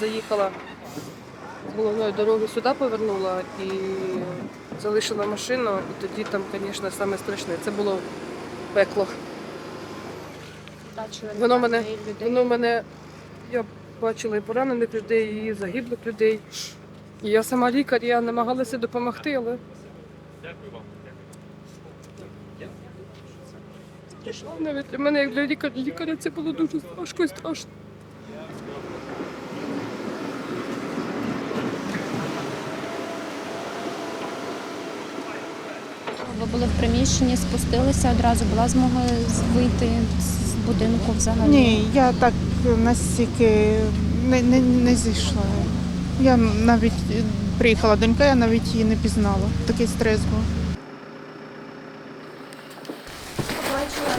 заїхала з головної дороги сюди, повернула і залишила машину. І тоді там, звісно, саме страшне. Це було пекло. Воно мене, воно мене, я бачила і поранених людей, і загиблих людей. І я сама лікар, я намагалася допомогти, але. Навіть для мене, як для лікаря, лікаря, це було дуже важко і страшно. Ви були в приміщенні, спустилися одразу, була змога вийти з будинку взагалі? Ні, я так настільки не, не, не зійшла. Я навіть приїхала донька, я навіть її не пізнала. Такий стрес був.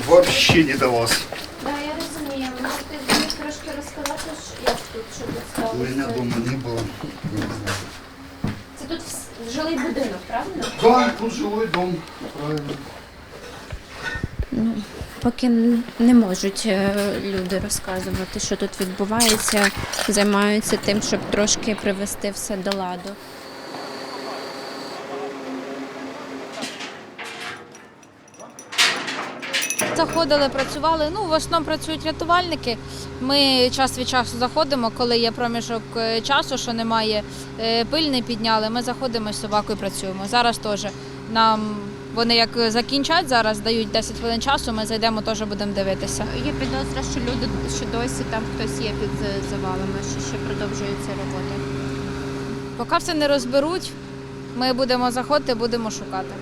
Вообще не до вас. Так, я розумію. Можете трошки розказати, що- як тут, що тут У меня сталося? дома не было. Я не знаю. Жилий будинок, правильно? Так, тут жилий дом. Правильно. Поки не можуть е, люди розказувати, що тут відбувається, займаються тим, щоб трошки привести все до ладу. Заходили, працювали. Ну, в основному працюють рятувальники. Ми час від часу заходимо, коли є проміжок е, часу, що немає е, пиль не підняли. Ми заходимо з собакою, працюємо. Зараз теж нам вони як закінчать зараз, дають 10 хвилин часу. Ми зайдемо, теж будемо дивитися. Є підозра, що люди що досі там хтось є під е, завалами, що ще продовжується робота. Поки все не розберуть, ми будемо заходити, будемо шукати.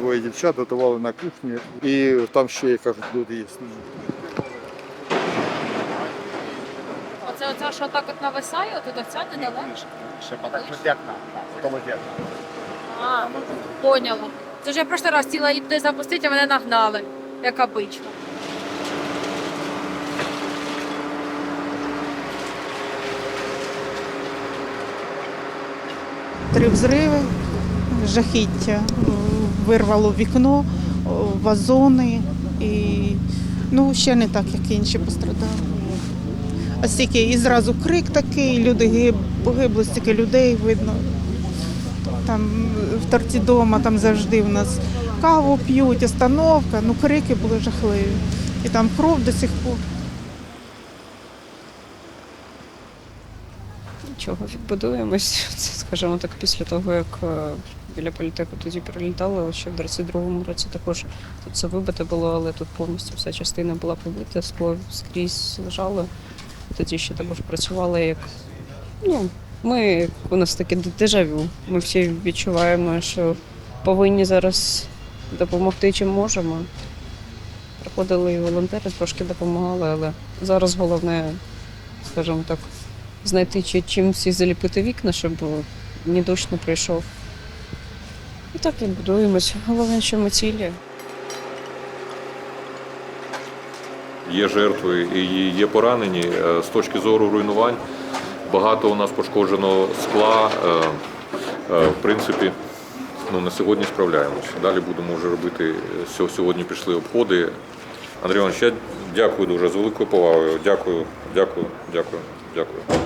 Двоє дівчат готували на кухні, і там ще кажуть, люди є. Оце оця, що так от нависає, тут оця недалече. А, поняла. Це ж я прошлий раз хотіла її запустити, а мене нагнали, як обично. Три взриви, жахіття. Вирвало вікно, вазони і ну, ще не так, як інші пострадали. А стільки і зразу крик такий, люди гиб, погибло, стільки людей видно. Там в торці дома там завжди в нас каву п'ють, остановка, ну крики були жахливі. І там кров до сих пор. Нічого, відбудуємось. Скажімо так, після того, як е, біля політеху тоді прилітали, ще в 22-му році також тут все вибите було, але тут повністю вся частина була побита, скло скрізь лежало. Тоді ще також працювали як. Ну, ми, у нас таке дежавю. Ми всі відчуваємо, що повинні зараз допомогти чим можемо. Приходили і волонтери, трошки допомагали, але зараз головне, скажімо так, знайти чи чим всі заліпити вікна, щоб ні дощ не прийшов. І так і будуємось. Головне, що ми цілі. Є жертви і є поранені. Е, З точки зору руйнувань багато у нас пошкоджено скла. Е, е, В принципі, ну, на сьогодні справляємося. Далі будемо вже робити. Сьо- Сьогодні пішли обходи. Андрій Іванович, я дякую дуже з великою повагою. Дякую, дякую, дякую, дякую.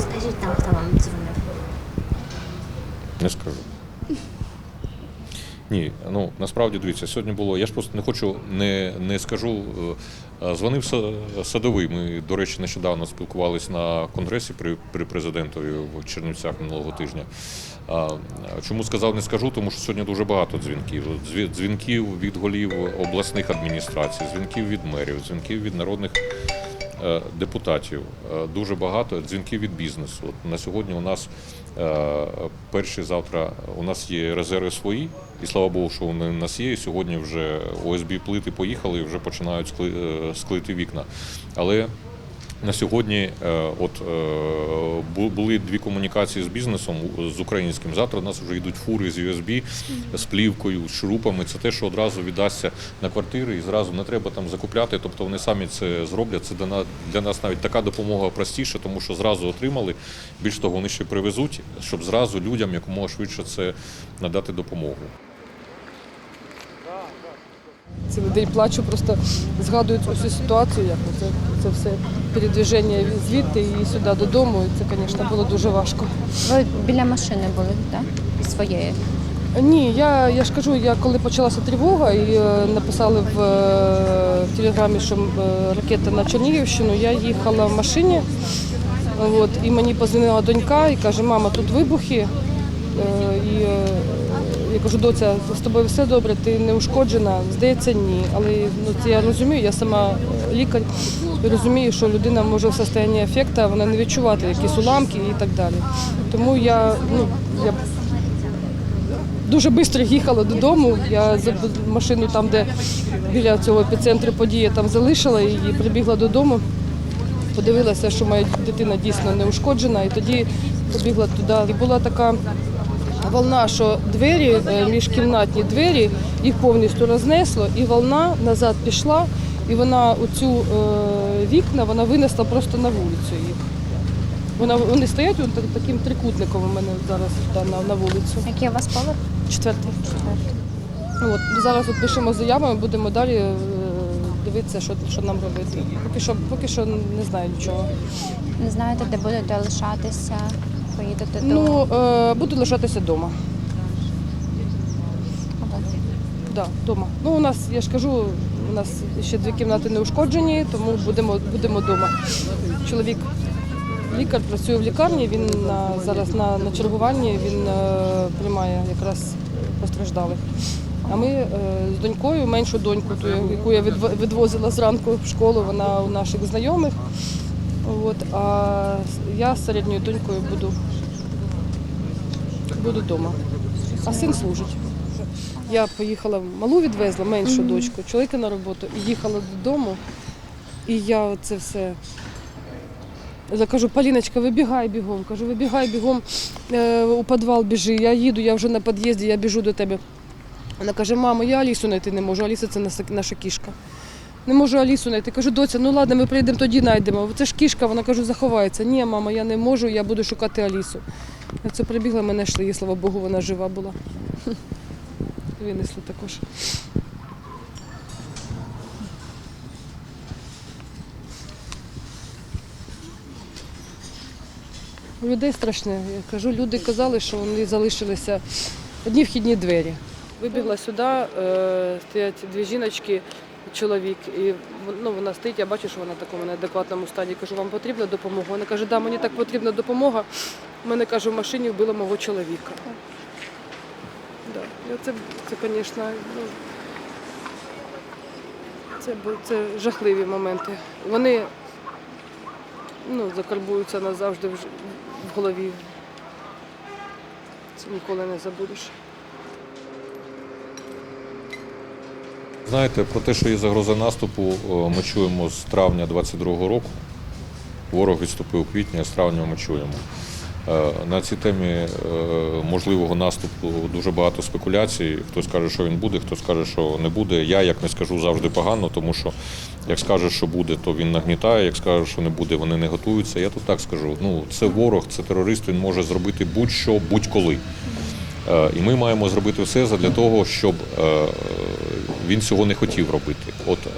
Скажіть там, хто вам дзвонив. Не скажу. Ні, ну насправді дивіться, сьогодні було. Я ж просто не хочу, не, не скажу. е, Дзвонив садовий. Ми, до речі, нещодавно спілкувалися на конгресі при, при президентові в Чернівцях минулого тижня. А, Чому сказав, не скажу, тому що сьогодні дуже багато дзвінків. Дзвінків від голів обласних адміністрацій, дзвінків від мерів, дзвінків від народних депутатів. Е, Дуже багато дзвінків від бізнесу. От на сьогодні у нас е, перші завтра у нас є резерви свої, і слава Богу, що вони у нас є. І сьогодні вже ОСБ плити поїхали і вже починають е, склити вікна. Але на сьогодні е, от е, були дві комунікації з бізнесом з українським. Завтра у нас вже йдуть фури з USB, з плівкою, з шурупами. Це те, що одразу віддасться на квартири і зразу не треба там закупляти. Тобто вони самі це зроблять. Це для нас навіть така допомога простіша, тому що зразу отримали. Більш того, вони ще привезуть, щоб зразу людям якомога швидше це надати допомогу. Цілий день плачу, просто згадую цю ситуацію, як це, це все передвіження звідти і сюди додому. І це, звісно, було дуже важко. Ви біля машини були, так? Своєї. Ні, я, я ж кажу, я коли почалася тривога і е, написали в, е, в телеграмі, що е, ракета на Чернігівщину, я їхала в машині. От, і мені позвонила донька і каже, мама, тут вибухи. Е, і е, я кажу, доця, з тобою все добре, ти не ушкоджена. Здається, ні. Але ну, це я розумію, я сама е, лікар і розумію, що людина може в стані ефекту, вона не відчувати якісь уламки і так далі. Тому я, ну, я дуже швидко їхала додому. Я машину там, де біля цього епіцентру події, там залишила і прибігла додому. Подивилася, що моя дитина дійсно не ушкоджена, і тоді побігла туди. І була така волна, що двері, е, міжкімнатні двері, їх повністю рознесло, і волна назад пішла, і вона оцю е, вікна вона винесла просто на вулицю їх. Вона, вони стоять от так- таким трикутником у мене зараз та, на, на вулицю. Який у вас поверх? Четвертий. От, зараз от пишемо заяви, будемо далі е, дивитися, що, що нам робити. Поки що, поки що не знаю нічого. Не знаєте, де будете лишатися? Поїдете Ну, е, буду лишатися вдома. Да, вдома. Ну, у нас, я ж кажу, у нас ще дві кімнати не ушкоджені, тому будемо, будемо вдома. Чоловік лікар працює в лікарні, він на, зараз на, на чергуванні, він е, приймає якраз постраждалих. А ми е, з донькою, меншу доньку, ту, яку я відв- відвозила зранку в школу, вона у наших знайомих. От, а я з середньою донькою буду, буду вдома. А син служить. Я поїхала, малу відвезла, меншу дочку, чоловіка на роботу і їхала додому. І я це все. Я кажу, Поліночка, вибігай бігом. Кажу, вибігай бігом е, у підвал біжи. Я їду, я вже на під'їзді, я біжу до тебе. Вона каже, мамо, я Алісу знайти не можу. Аліса це наша- наша кішка. Не можу Алісу знайти. Кажу, доця, ну ладно, ми прийдемо тоді знайдемо. Це ж кішка, вона кажу, заховається. Ні, мама, я не можу, я буду шукати Алісу. Я це прибігла, мене йшли, і слава Богу, вона жива була. Винесли також. У людей страшне. Я кажу, люди казали, що вони залишилися одні вхідні двері. Вибігла сюди, е, стоять дві жіночки, чоловік, і ну, вона стоїть, я бачу, що вона в такому неадекватному стані. Кажу, вам потрібна допомога? Вона каже, да, мені так потрібна допомога. Мене каже, в машині вбила мого чоловіка. Да. І Це, це, звісно, ну, це, це жахливі моменти. Вони ну, закарбуються назавжди в голові. Це ніколи не забудеш. Знаєте, про те, що є загроза наступу, ми чуємо з травня 22-го року. Ворог відступив у квітні, а з травня ми чуємо. Е, На цій темі е, можливого наступу дуже багато спекуляцій. Хтось каже, що він буде, хтось каже, що не буде. Я як не скажу завжди погано, тому що як скаже, що буде, то він нагнітає. Як скаже, що не буде, вони не готуються. Я тут так скажу. Ну, це ворог, це терорист, він може зробити будь-що, будь-коли. Е, І ми маємо зробити все для того, щоб е, він цього не хотів робити. От е,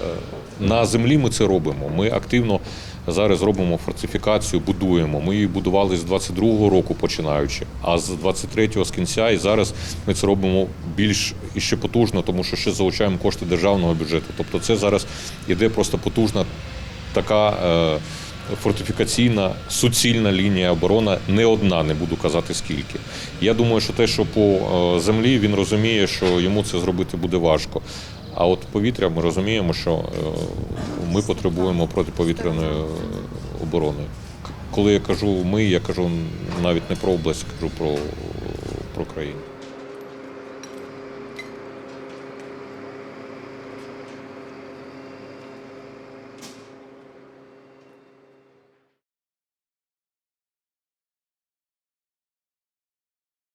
на землі ми це робимо. Ми активно зараз робимо фортифікацію, будуємо. Ми її будували з 22-го року починаючи, а з 23-го з кінця. І зараз ми це робимо більш і ще потужно, тому що ще залучаємо кошти державного бюджету. Тобто, це зараз іде просто потужна така. Е, Фортифікаційна суцільна лінія оборони не одна, не буду казати скільки. Я думаю, що те, що по е, землі він розуміє, що йому це зробити буде важко. А от повітря ми розуміємо, що е, ми потребуємо протиповітряної оборони. Коли я кажу ми, я кажу навіть не про область, кажу про, про країну.